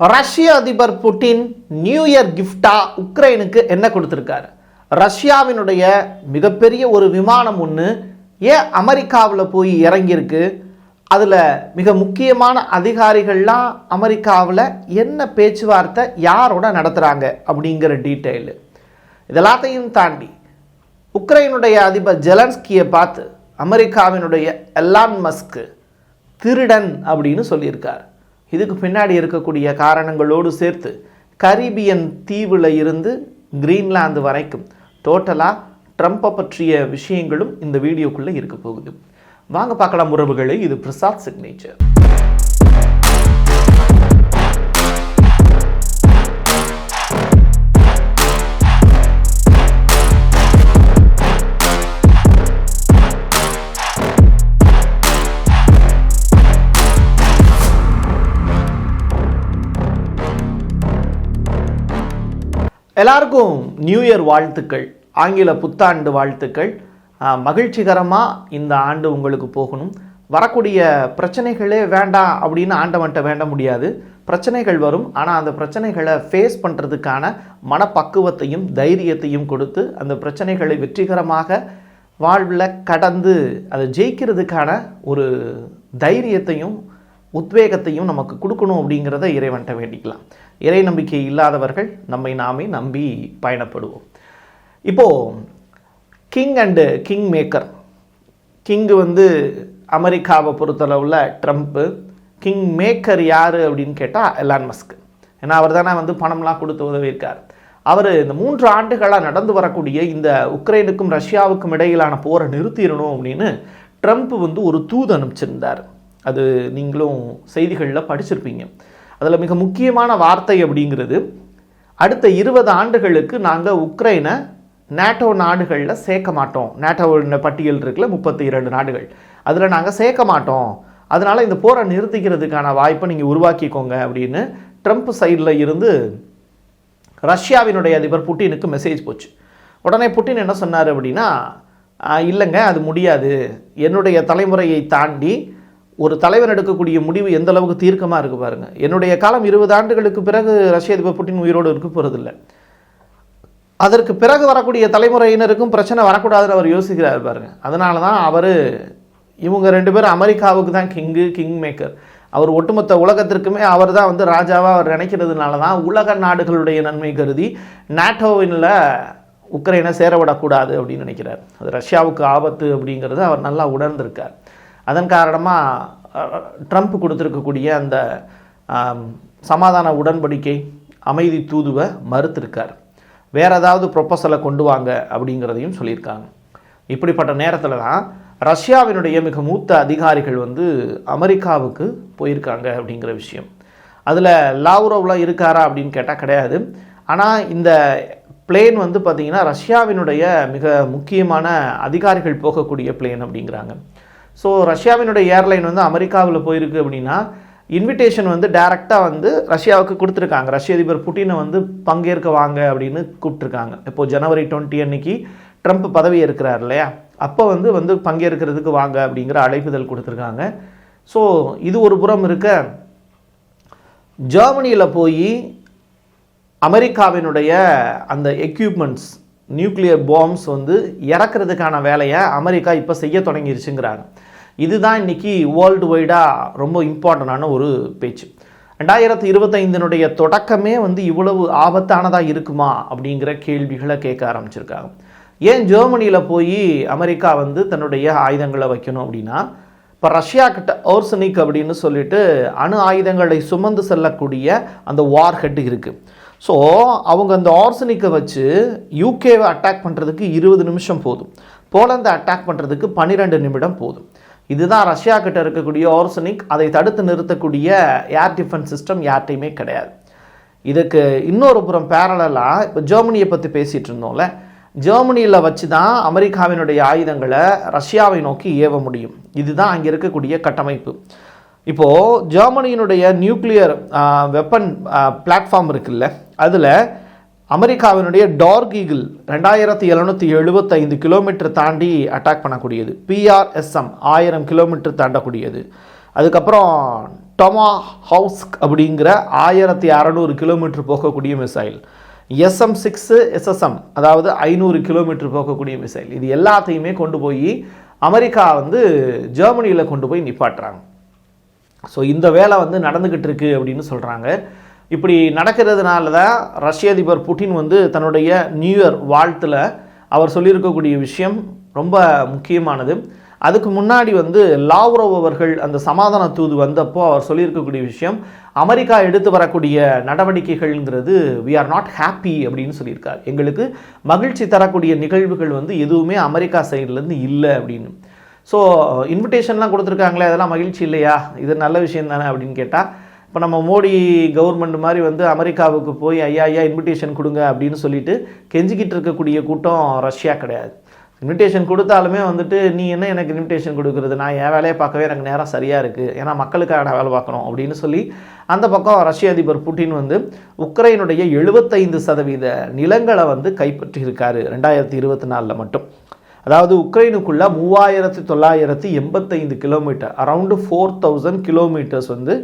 ரஷ்ய அதிபர் Putin new year கிஃப்டா உக்ரைனுக்கு என்ன கொடுத்துருக்காரு? ரஷ்யாவினுடைய மிகப்பெரிய ஒரு விமானம் ஒன்று ஏன் அமெரிக்காவில் போய் இறங்கியிருக்கு. அதில் மிக முக்கியமான அதிகாரிகள்லாம் அமெரிக்காவில் என்ன பேச்சுவார்த்தை யாரோட நடத்துகிறாங்க அப்படிங்கிற டீட்டெயிலு இதெல்லாத்தையும் தாண்டி உக்ரைனுடைய அதிபர் ஜெலன்ஸ்கியை பார்த்து அமெரிக்காவினுடைய எலான் மஸ்க்கு திருடன் அப்படின்னு சொல்லியிருக்கார். இதுக்கு பின்னாடி இருக்கக்கூடிய காரணங்களோடு சேர்த்து கரீபியன் தீவில் இருந்து கிரீன்லாந்து வரைக்கும் டோட்டலாக ட்ரம்ப்பை பற்றிய விஷயங்களும் இந்த வீடியோக்குள்ளே இருக்க போகுது. வாங்க பார்க்கலாம் உறவுகளே. இது பிரசாத் சிக்னேச்சர். எல்லாருக்கும் நியூ இயர் வாழ்த்துக்கள் ஆங்கில புத்தாண்டு வாழ்த்துக்கள். மகிழ்ச்சிகரமாக இந்த ஆண்டு உங்களுக்கு போகணும். வரக்கூடிய பிரச்சனைகளே வேண்டாம் அப்படின்னு ஆண்டவன்ட்ட வேண்ட முடியாது. பிரச்சனைகள் வரும் ஆனால் அந்த பிரச்சனைகளை ஃபேஸ் பண்ணுறதுக்கான மனப்பக்குவத்தையும் தைரியத்தையும் கொடுத்து அந்த பிரச்சனைகளை வெற்றிகரமாக வாழ்வில் கடந்து அதை ஜெயிக்கிறதுக்கான ஒரு தைரியத்தையும் உத்வேகத்தையும் நமக்கு கொடுக்கணும் அப்படிங்கிறத இறைவன்ட்ட வேண்டிக்கலாம். இறை நம்பிக்கை இல்லாதவர்கள் நம்மை நாமே நம்பி பயணப்படுவோம். இப்போது king and king maker king வந்து அமெரிக்காவை பொறுத்தளவில் ட்ரம்ப்பு கிங் மேக்கர் யார் அப்படின்னு கேட்டால் எலான் மஸ்க் ஏன்னா அவர் தானே வந்து பணம்லாம் கொடுத்து உதவியிருக்கார். அவர் இந்த மூன்று ஆண்டுகளாக நடந்து வரக்கூடிய இந்த உக்ரைனுக்கும் ரஷ்யாவுக்கும் இடையிலான போரை நிறுத்திடணும் அப்படின்னு ட்ரம்ப் வந்து ஒரு தூது அனுப்பிச்சிருந்தார். அது நீங்களும் செய்திகளில் படிச்சிருப்பீங்க. அதில் மிக முக்கியமான வார்த்தை அப்படிங்கிறது அடுத்த இருபது ஆண்டுகளுக்கு நாங்கள் உக்ரைனை நேட்டோ நாடுகளில் சேர்க்க மாட்டோம். நேட்டோட பட்டியல் இருக்குல்ல முப்பத்தி இரண்டு நாடுகள். அதில் நாங்கள் சேர்க்க மாட்டோம். அதனால் இந்த போரை நிறுத்திக்கிறதுக்கான வாய்ப்பை நீங்கள் உருவாக்கிக்கோங்க அப்படின்னு ட்ரம்ப் சைடில் இருந்து ரஷ்யாவினுடைய அதிபர் புட்டினுக்கு மெசேஜ் போச்சு. உடனே புட்டின் என்ன சொன்னார் அப்படின்னா இல்லைங்க அது முடியாது. என்னுடைய தலைமுறையை தாண்டி ஒரு தலைவர் எடுக்கக்கூடிய முடிவு எந்த அளவுக்கு தீர்க்கமாக இருக்குது பாருங்கள் என்னுடைய காலம் இருபது ஆண்டுகளுக்கு பிறகு ரஷ்ய அதிபர் புட்டின் உயிரோடு இருக்க போகிறதில்ல அதற்கு பிறகு வரக்கூடிய தலைமுறையினருக்கும் பிரச்சனை வரக்கூடாதுன்னு அவர் யோசிக்கிறார் பாருங்க. அதனால தான் அவர் இவங்க ரெண்டு பேரும் அமெரிக்காவுக்கு தான் கிங்கு கிங் மேக்கர் அவர் ஒட்டுமொத்த உலகத்திற்குமே அவர் தான் வந்து ராஜாவாக அவர் நினைக்கிறதுனால தான் உலக நாடுகளுடைய நன்மை கருதி நாட்டோவினில் உக்ரைனை சேரவிடக்கூடாது அப்படின்னு நினைக்கிறார். அது ரஷ்யாவுக்கு ஆபத்து அப்படிங்கிறது அவர் நல்லா உணர்ந்திருக்கார். அதன் காரணமாக ட்ரம்ப் கொடுத்துருக்கக்கூடிய அந்த சமாதான உடன்படிக்கை அமைதி தூதுவை மறுத்திருக்கார். வேறு ஏதாவது ப்ரொப்பசலை கொண்டு வாங்க அப்படிங்கிறதையும் சொல்லியிருக்காங்க. இப்படிப்பட்ட நேரத்தில் தான் ரஷ்யாவினுடைய மிக மூத்த அதிகாரிகள் வந்து அமெரிக்காவுக்கு போயிருக்காங்க அப்படிங்கிற விஷயம். அதில் லாவ்ரோவ்லாம் இருக்காரா அப்படின்னு கேட்டால் கிடையாது. ஆனால் இந்த பிளேன் வந்து பார்த்திங்கன்னா ரஷ்யாவினுடைய மிக முக்கியமான அதிகாரிகள் போகக்கூடிய பிளேன் அப்படிங்கிறாங்க. ஸோ ரஷ்யாவினுடைய ஏர்லைன் வந்து அமெரிக்காவில் போயிருக்கு அப்படின்னா இன்விடேஷன் வந்து டைரெக்டாக வந்து ரஷ்யாவுக்கு கொடுத்துருக்காங்க. ரஷ்ய அதிபர் புட்டினை வந்து பங்கேற்க வாங்க அப்படின்னு கூப்பிட்ருக்காங்க இப்போது ஜனவரி டுவெண்ட்டி அன்னைக்கு ட்ரம்ப் பதவி இருக்கிறார் இல்லையா? அப்போ வந்து வந்து பங்கேற்கிறதுக்கு வாங்க அப்படிங்கிற அழைப்புதல் கொடுத்துருக்காங்க. ஸோ இது ஒரு புறம் இருக்க ஜெர்மனியில் போய் அமெரிக்காவினுடைய அந்த எக்யூப்மெண்ட்ஸ் நியூக்ளியர் பாம்ஸ் வந்து இறக்குறதுக்கான வேலையை அமெரிக்கா இப்போ செய்ய தொடங்கிருச்சுங்கிறாங்க. இதுதான் இன்றைக்கி வேர்ல்டு வைடாக ரொம்ப இம்பார்ட்டண்டான ஒரு பேச்சு. ரெண்டாயிரத்தி இருபத்தைந்தினுடைய தொடக்கமே வந்து இவ்வளவு ஆபத்தானதாக இருக்குமா அப்படிங்கிற கேள்விகளை கேட்க ஆரம்பிச்சிருக்காங்க. ஏன் ஜெர்மனியில் போய் அமெரிக்கா வந்து தன்னுடைய ஆயுதங்களை வைக்கணும் அப்படின்னா இப்போ ரஷ்யா கிட்ட ஓர்சனிக் அப்படின்னு சொல்லிட்டு அணு ஆயுதங்களை சுமந்து செல்லக்கூடிய அந்த வார் ஹெட் இருக்குது ஸோ அவங்க அந்த ஆர்சனிக்கை வச்சு யூகேவை அட்டாக் பண்ணுறதுக்கு இருபது நிமிஷம் போதும். போலந்தை அட்டாக் பண்ணுறதுக்கு பன்னிரெண்டு நிமிடம் போதும். இதுதான் ரஷ்யா கிட்ட இருக்கக்கூடிய ஆர்சனிக் அதை தடுத்து நிறுத்தக்கூடிய ஏர் டிஃபென்ஸ் சிஸ்டம் யார்ட்டையுமே கிடையாது. இதுக்கு இன்னொரு புறம் பேரலாக இப்போ ஜெர்மனியை பற்றி பேசிகிட்டு இருந்தோம்ல. ஜெர்மனியில் வச்சு தான் அமெரிக்காவினுடைய ஆயுதங்களை ரஷ்யாவை நோக்கி ஏவ முடியும். இதுதான் அங்கே இருக்கக்கூடிய கட்டமைப்பு. இப்போது ஜெர்மனியினுடைய நியூக்ளியர் வெப்பன் பிளாட்ஃபார்ம் இருக்குல்ல. அதில் அமெரிக்காவினுடைய டார்க் ஈகிள் ரெண்டாயிரத்தி எழுநூற்றி எழுபத்தைந்து கிலோமீட்டர் தாண்டி அட்டாக் பண்ணக்கூடியது. பிஆர்எஸ்எம் ஆயிரம் கிலோமீட்டர் தாண்டக்கூடியது. அதுக்கப்புறம் டொமா ஹவுஸ்க் அப்படிங்கிற ஆயிரத்தி அறநூறு கிலோமீட்டர் போகக்கூடிய மிசைல் எஸ்எம் சிக்ஸு எஸ்எஸ்எம் அதாவது ஐநூறு கிலோமீட்டர் போகக்கூடிய மிசைல் இது எல்லாத்தையுமே கொண்டு போய் அமெரிக்கா வந்து ஜெர்மனியில் கொண்டு போய் நிப்பாட்டுறாங்க. ஸோ இந்த வேலை வந்து நடந்துக்கிட்டு இருக்கு அப்படின்னு சொல்கிறாங்க இப்படி நடக்கிறதுனால தான் ரஷ்ய அதிபர் புட்டின் வந்து தன்னுடைய நியூ இயர் வாழ்த்தில் அவர் சொல்லியிருக்கக்கூடிய விஷயம் ரொம்ப முக்கியமானது. அதுக்கு முன்னாடி வந்து லாவ்ரோவ் அவர்கள் அந்த சமாதான தூது வந்தப்போ அவர் சொல்லியிருக்கக்கூடிய விஷயம் அமெரிக்கா எடுத்து வரக்கூடிய நடவடிக்கைகள்ங்கிறது வி ஆர் நாட் ஹாப்பி அப்படின்னு சொல்லியிருக்கார். எங்களுக்கு மகிழ்ச்சி தரக்கூடிய நிகழ்வுகள் வந்து எதுவுமே அமெரிக்கா சைட்லேருந்து இல்லை அப்படின்னு. ஸோ இன்விடேஷன்லாம் கொடுத்துருக்காங்களே அதெல்லாம் மகிழ்ச்சி இல்லையா? இது நல்ல விஷயம் தானே அப்படின்னு கேட்டால் இப்போ நம்ம மோடி கவர்மெண்ட் மாதிரி வந்து அமெரிக்காவுக்கு போய் ஐயா ஐயா இன்விடேஷன் கொடுங்க அப்படின்னு சொல்லிட்டு கெஞ்சிக்கிட்டு இருக்கக்கூடிய கூட்டம் ரஷ்யா கிடையாது. இன்விடேஷன் கொடுத்தாலுமே வந்துட்டு நீ என்ன எனக்கு இன்விடேஷன் கொடுக்குறது? நான் என் வேலையை பார்க்கவே எனக்கு நேரம் சரியாக இருக்குது ஏன்னா மக்களுக்காக வேலை பார்க்கணும் அப்படின்னு சொல்லி அந்த பக்கம் ரஷ்ய அதிபர் புட்டின் வந்து உக்ரைனுடைய எழுபத்தைந்து சதவீத நிலங்களை வந்து கைப்பற்றியிருக்காரு ரெண்டாயிரத்தி இருபத்தி நாலில் மட்டும். அதாவது உக்ரைனுக்குள்ளே மூவாயிரத்தி தொள்ளாயிரத்தி எண்பத்தைந்து kilometre around four thousand kilometres வந்து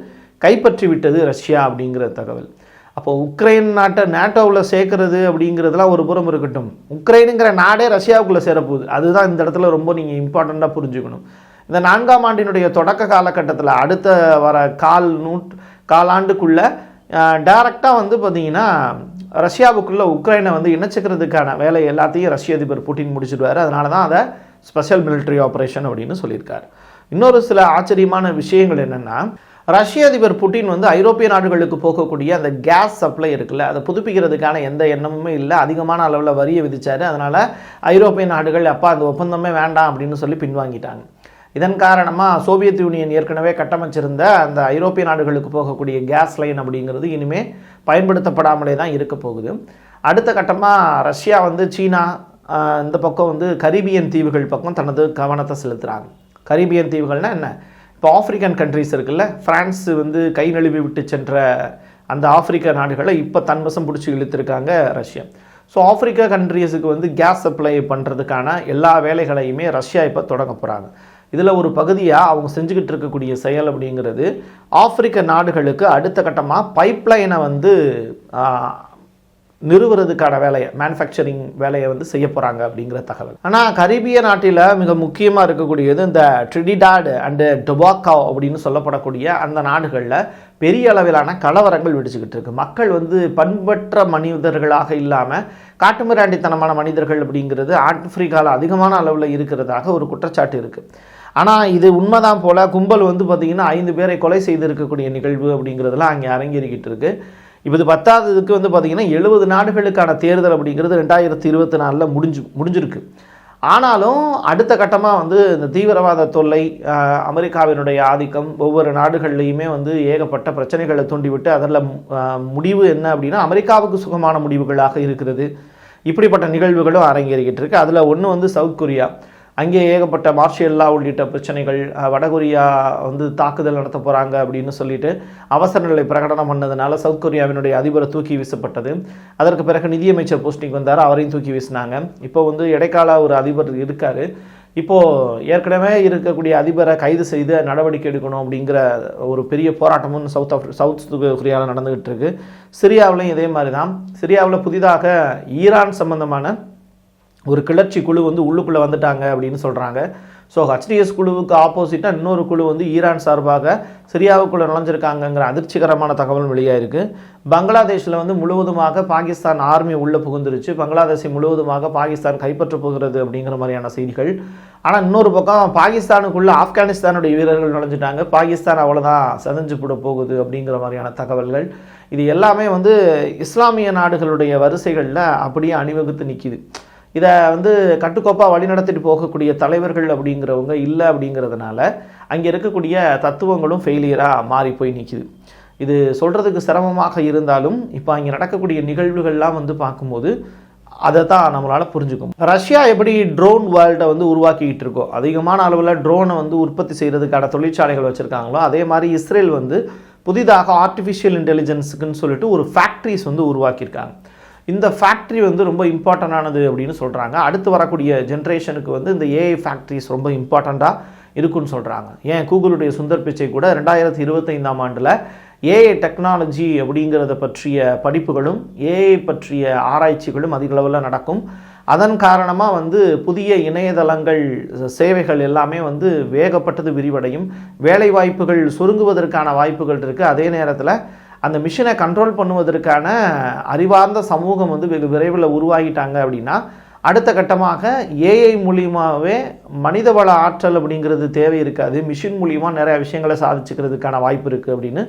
கைப்பற்றிவிட்டது ரஷ்யா அப்படிங்கிற தகவல். அப்போ உக்ரைன் நாட்டை நேட்டோவில் சேர்க்கறது அப்படிங்கிறதுலாம் ஒரு புறம் இருக்கட்டும். உக்ரைனுங்கிற நாடே ரஷ்யாவுக்குள்ளே சேரப்போகுது. அதுதான் இந்த இடத்துல ரொம்ப நீங்கள் இம்பார்ட்டண்ட்டாக புரிஞ்சுக்கணும். இந்த நான்காம் ஆண்டினுடைய தொடக்க காலகட்டத்தில் அடுத்த வர கால் நூற் காலாண்டுக்குள்ளே டைரக்டாக வந்து பார்த்தீங்கன்னா ரஷ்யாவுக்குள்ளே உக்ரைனை வந்து இணைச்சிக்கிறதுக்கான வேலை எல்லாத்தையும் ரஷ்ய அதிபர் புட்டின் முடிச்சிடுவார். அதனால தான் அதை ஸ்பெஷல் மிலிட்ரி ஆப்ரேஷன் அப்படின்னு சொல்லியிருக்காரு. இன்னொரு சில ஆச்சரியமான விஷயங்கள் என்னென்னா ரஷ்ய அதிபர் புட்டின் வந்து ஐரோப்பிய நாடுகளுக்கு போகக்கூடிய அந்த கேஸ் சப்ளை இருக்குல்ல அதை புதுப்பிக்கிறதுக்கான எந்த எண்ணமுமே இல்லை. அதிகமான அளவில் வரியை விதிச்சார். அதனால் ஐரோப்பிய நாடுகள் அப்பா அந்த ஒப்பந்தமே வேண்டாம் அப்படின்னு சொல்லி பின்வாங்கிட்டாங்க. இதன் காரணமாக சோவியத் யூனியன் ஏற்கனவே கட்டமைச்சிருந்த அந்த ஐரோப்பிய நாடுகளுக்கு போகக்கூடிய கேஸ் லைன் அப்படிங்கிறது இனிமேல் பயன்படுத்தப்படாமலே தான் இருக்க போகுது. அடுத்த கட்டமாக ரஷ்யா வந்து சீனா இந்த பக்கம் வந்து கரீபியன் தீவுகள் பக்கம் தனது கவனத்தை செலுத்துகிறாங்க கரீபியன் தீவுகள்னால் என்ன? இப்போ ஆப்பிரிக்கன் கண்ட்ரிஸ் இருக்குல்ல ஃப்ரான்ஸ் வந்து கை நழுவி விட்டு சென்ற அந்த ஆப்பிரிக்க நாடுகளை இப்போ தன்வசம் பிடிச்சி இழுத்துருக்காங்க ரஷ்யா. ஸோ ஆப்பிரிக்கா கண்ட்ரீஸுக்கு வந்து கேஸ் சப்ளை பண்ணுறதுக்கான எல்லா வேலைகளையுமே ரஷ்யா இப்போ தொடங்க போகிறாங்க இதில் ஒரு பகுதியாக அவங்க செஞ்சுக்கிட்டு இருக்கக்கூடிய செயல் அப்படிங்கிறது ஆப்பிரிக்க நாடுகளுக்கு அடுத்த கட்டமாக பைப்லைனை வந்து நிறுவுறதுக்கான வேலையை மேனுஃபேக்சரிங் வேலையை வந்து செய்ய போகிறாங்க அப்படிங்கிற தகவல். ஆனால் கரீபிய நாட்டில் மிக முக்கியமாக இருக்கக்கூடியது இந்த ட்ரிடிடாட் அண்டு டொபாக்கோ அப்படின்னு சொல்லப்படக்கூடிய அந்த நாடுகளில் பெரிய அளவிலான கலவரங்கள் வெடிச்சுக்கிட்டு இருக்கு. மக்கள் வந்து பண்பற்ற மனிதர்களாக இல்லாமல் காட்டுமிராண்டித்தனமான மனிதர்கள் அப்படிங்கிறது ஆப்பிரிக்காவில் அதிகமான அளவில் இருக்கிறதாக ஒரு குற்றச்சாட்டு இருக்குது ஆனால் இது உண்மைதான் போல் கும்பல் வந்து பார்த்திங்கன்னா ஐந்து பேரை கொலை செய்திருக்கக்கூடிய நிகழ்வு அப்படிங்கிறதுலாம் அங்கே அரங்கேறிக்கிட்டு இருக்குது இப்போ இது பத்தாததுக்கு வந்து பார்த்திங்கன்னா எழுபது நாடுகளுக்கான தேர்தல் அப்படிங்கிறது ரெண்டாயிரத்தி இருபத்தி நாலில் முடிஞ்சு முடிஞ்சிருக்கு. ஆனாலும் அடுத்த கட்டமாக வந்து இந்த தீவிரவாத தொல்லை அமெரிக்காவினுடைய ஆதிக்கம் ஒவ்வொரு நாடுகள்லையுமே வந்து ஏகப்பட்ட பிரச்சனைகளை தூண்டிவிட்டு அதில் முடிவு என்ன அப்படின்னா அமெரிக்காவுக்கு சுகமான முடிவுகளாக இருக்கிறது. இப்படிப்பட்ட நிகழ்வுகளும் அரங்கேறிக்கிட்டு இருக்கு. அதில் ஒன்று வந்து சவுத் கொரியா. அங்கே ஏகப்பட்ட மார்ஷியல்லா உள்ளிட்ட பிரச்சனைகள் வடகொரியா வந்து தாக்குதல் நடத்த போகிறாங்க அப்படின்னு சொல்லிட்டு அவசர நிலை பிரகடனம் பண்ணதுனால சவுத் கொரியாவினுடைய அதிபரை தூக்கி வீசப்பட்டது. அதற்கு பிறகு நிதியமைச்சர் போஸ்டிங் வந்தார் அவரையும் தூக்கி வீசினாங்க. இப்போ வந்து இடைக்கால ஒரு அதிபர் இருக்கார். இப்போது ஏற்கனவே இருக்கக்கூடிய அதிபரை கைது செய்து நடவடிக்கை எடுக்கணும் அப்படிங்கிற ஒரு பெரிய போராட்டமும் சவுத் ஆஃப் சவுத் கொரியாவில் நடந்துகிட்டு இருக்கு. சிரியாவிலையும் இதே மாதிரி தான் சிரியாவில் புதிதாக ஈரான் சம்பந்தமான ஒரு கிளர்ச்சி குழு வந்து உள்ளுக்குள்ளே வந்துட்டாங்க அப்படின்னு சொல்கிறாங்க ஸோ ஹச்டிஎஸ் குழுவுக்கு ஆப்போசிட்டாக இன்னொரு குழு வந்து ஈரான் சார்பாக சிரியாவுக்குள்ளே நுழைஞ்சிருக்காங்கங்கிற அதிர்ச்சிகரமான தகவல் வெளியாயிருக்கு பங்களாதேஷில் வந்து முழுவதுமாக பாகிஸ்தான் ஆர்மி உள்ளே புகுந்துருச்சு. பங்களாதேஷை முழுவதுமாக பாகிஸ்தான் கைப்பற்ற போகிறது அப்படிங்கிற மாதிரியான செய்திகள். ஆனால் இன்னொரு பக்கம் பாகிஸ்தானுக்குள்ளே ஆப்கானிஸ்தானுடைய வீரர்கள் நுழைஞ்சிட்டாங்க. பாகிஸ்தான் அவ்வளோதான் செதஞ்சு போட போகுது அப்படிங்கிற மாதிரியான தகவல்கள். இது எல்லாமே வந்து இஸ்லாமிய நாடுகளுடைய வரிசைகளில் அப்படியே அணிவகுத்து நிற்கிது இதை வந்து கட்டுக்கோப்பாக வழிநடத்திட்டு போகக்கூடிய தலைவர்கள் அப்படிங்கிறவங்க இல்லை அப்படிங்கிறதுனால அங்கே இருக்கக்கூடிய தத்துவங்களும் ஃபெயிலியராக மாறி போய் நிற்கிது இது சொல்கிறதுக்கு சிரமமாக இருந்தாலும் இப்போ அங்கே நடக்கக்கூடிய நிகழ்வுகள்லாம் வந்து பார்க்கும்போது அதை தான் நம்மளால் புரிஞ்சுக்கும் ரஷ்யா எப்படி ட்ரோன் வேர்ல்டை வந்து உருவாக்கிக்கிட்டு இருக்கோ அதிகமான அளவில் ட்ரோனை வந்து உற்பத்தி செய்கிறதுக்கான தொழிற்சாலைகள் வச்சுருக்காங்களோ அதே மாதிரி இஸ்ரேல் வந்து புதிதாக ஆர்டிஃபிஷியல் இன்டெலிஜென்ஸுக்குன்னு சொல்லிட்டு ஒரு ஃபேக்ட்ரிஸ் வந்து உருவாக்கியிருக்காங்க. இந்த ஃபேக்ட்ரி வந்து ரொம்ப இம்பார்ட்டண்டானது அப்படின்னு சொல்கிறாங்க அடுத்து வரக்கூடிய ஜென்ரேஷனுக்கு வந்து இந்த ஏஐ ஃபேக்ட்ரிஸ் ரொம்ப இம்பார்ட்டண்ட்டாக இருக்குன்னு சொல்கிறாங்க ஏன்? கூகுளுடைய சுந்தர் பிச்சை கூட ரெண்டாயிரத்தி இருபத்தைந்தாம் ஆண்டில் ஏஐ டெக்னாலஜி அப்படிங்கிறத பற்றிய படிப்புகளும் ஏஐ பற்றிய ஆராய்ச்சிகளும் அதிக அளவில் நடக்கும். அதன் காரணமாக வந்து புதிய இணையதளங்கள் சேவைகள் எல்லாமே வந்து வேகப்பட்டது விரிவடையும். வேலைவாய்ப்புகள் சுருங்குவதற்கான வாய்ப்புகள் இருக்குது அதே நேரத்தில் அந்த மிஷினை கண்ட்ரோல் பண்ணுவதற்கான அறிவார்ந்த சமூகம் வந்து வெகு விரைவில் உருவாகிட்டாங்க அப்படின்னா அடுத்த கட்டமாக ஏஐ மூலியமாகவே மனிதவள ஆற்றல் அப்படிங்கிறது தேவை இருக்காது. மிஷின் மூலியமாக நிறைய விஷயங்களை சாதிச்சுக்கிறதுக்கான வாய்ப்பு இருக்குது அப்படின்னு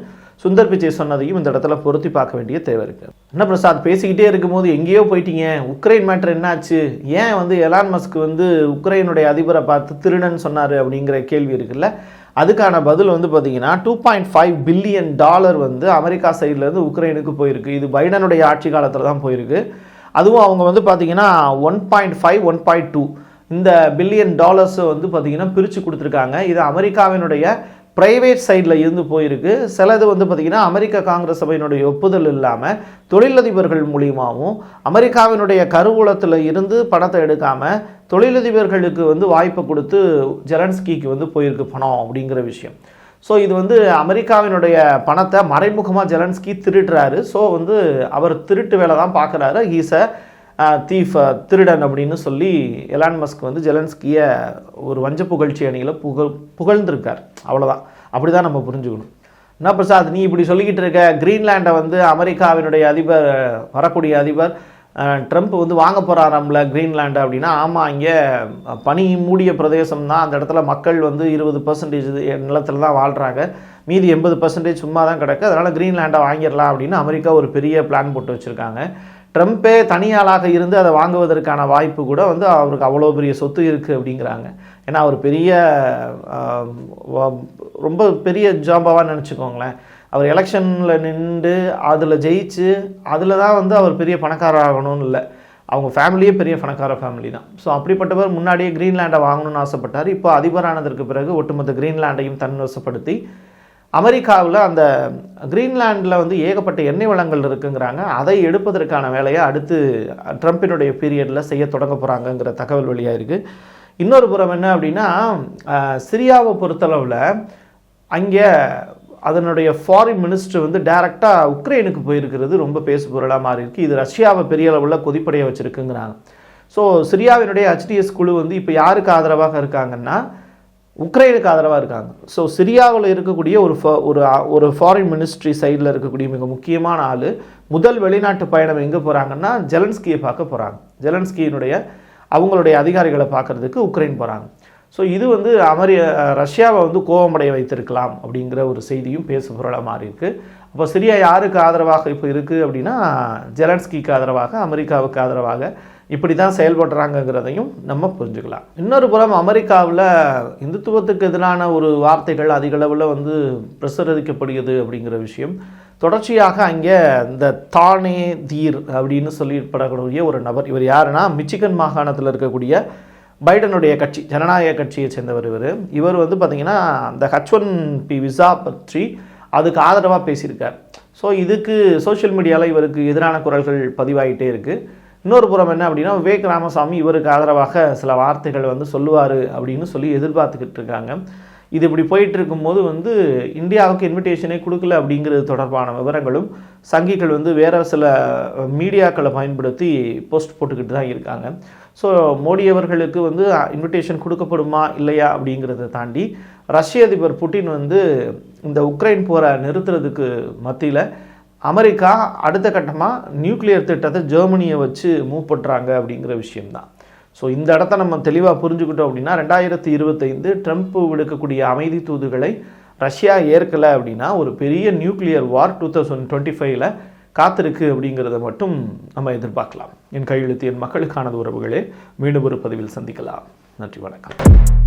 சுந்தர் பிச்சை சொன்னதையும் இந்த இடத்துல பொருத்தி பார்க்க வேண்டிய தேவை இருக்குது என்ன பிரசாத் பேசிக்கிட்டே இருக்கும்போது எங்கேயோ போயிட்டீங்க. உக்ரைன் மேட்ரு என்னாச்சு? ஏன் வந்து எலான் மஸ்க் வந்து உக்ரைனுடைய அதிபரை பார்த்து திருடன் சொன்னார் அப்படிங்கிற கேள்வி இருக்குல்ல? அதுக்கான பதில் வந்து பார்த்தீங்கன்னா two point five billion dollar வந்து அமெரிக்கா சைட்லேருந்து உக்ரைனுக்கு போயிருக்கு. இது பைடனுடைய ஆட்சி காலத்தில் தான் போயிருக்கு. அதுவும் அவங்க வந்து பார்த்தீங்கன்னா one point five one point two இந்த பில்லியன் டாலர்ஸை வந்து பார்த்தீங்கன்னா பிரித்து கொடுத்துருக்காங்க. இது அமெரிக்காவினுடைய ப்ரைவேட் சைடில் இருந்து போயிருக்கு. சிலது வந்து பார்த்திங்கன்னா அமெரிக்க காங்கிரஸ் சபையினுடைய ஒப்புதல் இல்லாமல் தொழிலதிபர்கள் மூலியமாகவும் அமெரிக்காவினுடைய கருவூலத்தில் இருந்து பணத்தை எடுக்காமல் தொழிலதிபர்களுக்கு வந்து வாய்ப்பு கொடுத்து ஜெலன்ஸ்கிக்கு வந்து போயிருக்கு பணம் அப்படிங்கிற விஷயம். ஸோ இது வந்து அமெரிக்காவினுடைய பணத்தை மறைமுகமாக ஜெலன்ஸ்கி திருடுறாரு. ஸோ வந்து அவர் திருட்டு வேலை தான் பார்க்குறாரு ஹீஸ் அ தீஃப் திருடன் அப்படின்னு சொல்லி எலான் மஸ்க் வந்து ஜெலன்ஸ்கியை ஒரு வஞ்ச புகழ்ச்சி அணியில் புகழ் புகழ்ந்திருக்கார். அவ்வளோதான் அப்படி தான் நம்ம புரிஞ்சுக்கணும். என்ன பிரசாத் நீ இப்படி சொல்லிக்கிட்டு இருக்க. கிரீன்லாண்டை வந்து அமெரிக்காவினுடைய அதிபர் வரக்கூடிய அதிபர் ட்ரம்ப் வந்து வாங்க போகிறாராம்ல கிரீன்லாண்டு அப்படின்னா ஆமாம் இங்கே பனி மூடிய பிரதேசம் தான் அந்த இடத்துல மக்கள் வந்து இருபது பர்சன்டேஜ் நிலத்தில் தான் வாழ்கிறாங்க மீதி எண்பது பர்சன்டேஜ் சும்மா தான் கிடக்கு. அதனால் கிரீன்லாண்டை வாங்கிடலாம் அப்படின்னு அமெரிக்கா ஒரு பெரிய பிளான் போட்டு வச்சுருக்காங்க. ட்ரம்ப்பே தனியாளாக இருந்து அதை வாங்குவதற்கான வாய்ப்பு கூட வந்து அவருக்கு அவ்வளோ பெரிய சொத்து இருக்குது அப்படிங்கிறாங்க. ஏன்னா அவர் பெரிய ரொம்ப பெரிய ஜாபாவாக நினச்சிக்கோங்களேன். அவர் எலெக்ஷனில் நின்று அதில் ஜெயிச்சு அதில் தான் வந்து அவர் பெரிய பணக்காரர் ஆகணும்னு இல்லை. அவங்க ஃபேமிலியே பெரிய பணக்கார ஃபேமிலி தான். ஸோ அப்படிப்பட்டவர் முன்னாடியே கிரீன்லாண்டை வாங்கணும்னு ஆசைப்பட்டார். இப்போ அதிபரானதற்கு பிறகு ஒட்டுமொத்த கிரீன்லாண்டையும் தன்வசப்படுத்தி அமெரிக்காவில் அந்த கிரீன்லாண்டில் வந்து ஏகப்பட்ட எண்ணெய் வளங்கள் இருக்குங்கிறாங்க. அதை எடுப்பதற்கான வேலையை அடுத்து ட்ரம்ப்பினுடைய பீரியடில் செய்ய தொடங்க போகிறாங்கங்கிற தகவல் வெளியாக இருக்குது இன்னொரு புறம் என்ன அப்படின்னா சிரியாவை பொறுத்தளவில் அங்கே அதனுடைய ஃபாரின் மினிஸ்டர் வந்து டைரெக்டாக உக்ரைனுக்கு போயிருக்கிறது ரொம்ப பேசு பொருளாக மாறி இருக்குது இது ரஷ்யாவை பெரிய அளவில் கொதிப்படைய வச்சுருக்குங்கிறாங்க. ஸோ சிரியாவினுடைய ஹெச்டிஎஸ் குழு வந்து இப்போ யாருக்கு ஆதரவாக இருக்காங்கன்னா உக்ரைனுக்கு ஆதரவாக இருக்காங்க. ஸோ சிரியாவில் இருக்கக்கூடிய ஒரு ஃப- ஒரு ஒரு ஃபாரின் மினிஸ்ட்ரி சைடில் இருக்கக்கூடிய மிக முக்கியமான ஆள் முதல் வெளிநாட்டு பயணம் எங்கே போகிறாங்கன்னா ஜெலன்ஸ்கியை பார்க்க போகிறாங்க ஜெலன்ஸ்கியினுடைய அவங்களுடைய அதிகாரிகளை பார்க்கறதுக்கு உக்ரைன் போகிறாங்க ஸோ இது வந்து அமெரி ரஷ்யாவை வந்து கோபமடைய வைத்திருக்கலாம் அப்படிங்கிற ஒரு செய்தியும் பேசு பொருளாக மாறி இருக்குது அப்போ சிரியா யாருக்கு ஆதரவாக இப்போ இருக்குது அப்படின்னா ஜெலன்ஸ்கிக்கு ஆதரவாக அமெரிக்காவுக்கு ஆதரவாக இப்படி தான் செயல்படுறாங்கங்கிறதையும் நம்ம புரிஞ்சுக்கலாம். இன்னொரு புறம் அமெரிக்காவில் இந்துத்துவத்துக்கு எதிரான ஒரு வார்த்தைகள் அதிகளவில் வந்து பிரசுரிக்கப்படுகிறது அப்படிங்கிற விஷயம். தொடர்ச்சியாக அங்கே இந்த தானே தீர் அப்படின்னு சொல்லிப்படக்கூடிய ஒரு நபர் இவர் யாருன்னா? மிச்சிகன் மாகாணத்தில் இருக்கக்கூடிய பைடனுடைய கட்சி ஜனநாயக கட்சியை சேர்ந்தவர் இவர். இவர் வந்து பார்த்திங்கன்னா அந்த ஹச் ஒன் பி விசா பற்றி அதுக்கு ஆதரவாக பேசியிருக்கார். ஸோ இதுக்கு சோஷியல் மீடியாவில் இவருக்கு எதிரான குரல்கள் பதிவாகிட்டே இருக்குது இன்னொரு புறம் என்ன அப்படின்னா விவேக் ராமசாமி இவருக்கு ஆதரவாக சில வார்த்தைகள் வந்து சொல்லுவார் அப்படின்னு சொல்லி எதிர்பார்த்துக்கிட்டு இருக்காங்க. இது இப்படி போயிட்டு இருக்கும்போது வந்து இந்தியாவுக்கு இன்விடேஷனே கொடுக்கல அப்படிங்கிறது தொடர்பான விவரங்களும் சங்கிகள் வந்து வேற சில மீடியாக்களை பயன்படுத்தி போஸ்ட் போட்டுக்கிட்டு தான் இருக்காங்க. ஸோ மோடி அவர்களுக்கு வந்து இன்விடேஷன் கொடுக்கப்படுமா இல்லையா அப்படிங்கிறத தாண்டி ரஷ்ய அதிபர் புட்டின் வந்து இந்த உக்ரைன் போரை நிறுத்துறதுக்கு மத்தியில் அமெரிக்கா அடுத்த கட்டமாக நியூக்ளியர் திட்டத்தை ஜெர்மனியை வச்சு மூவ் பண்ணுறாங்க அப்படிங்கிற விஷயம்தான். ஸோ இந்த இடத்த நம்ம தெளிவாக புரிஞ்சுக்கிட்டோம் அப்படின்னா ரெண்டாயிரத்தி இருபத்தைந்து ட்ரம்ப் விடுக்கக்கூடிய அமைதி தூதுகளை ரஷ்யா ஏற்கலை அப்படின்னா ஒரு பெரிய nuclear war two thousand twenty ஃபைவ்ல காத்திருக்கு அப்படிங்கிறத மட்டும் நம்ம எதிர்பார்க்கலாம். என் கையெழுத்து என் மக்களுக்கானது உறவுகளே மீண்டும் ஒரு பதிவில் சந்திக்கலாம். நன்றி வணக்கம்.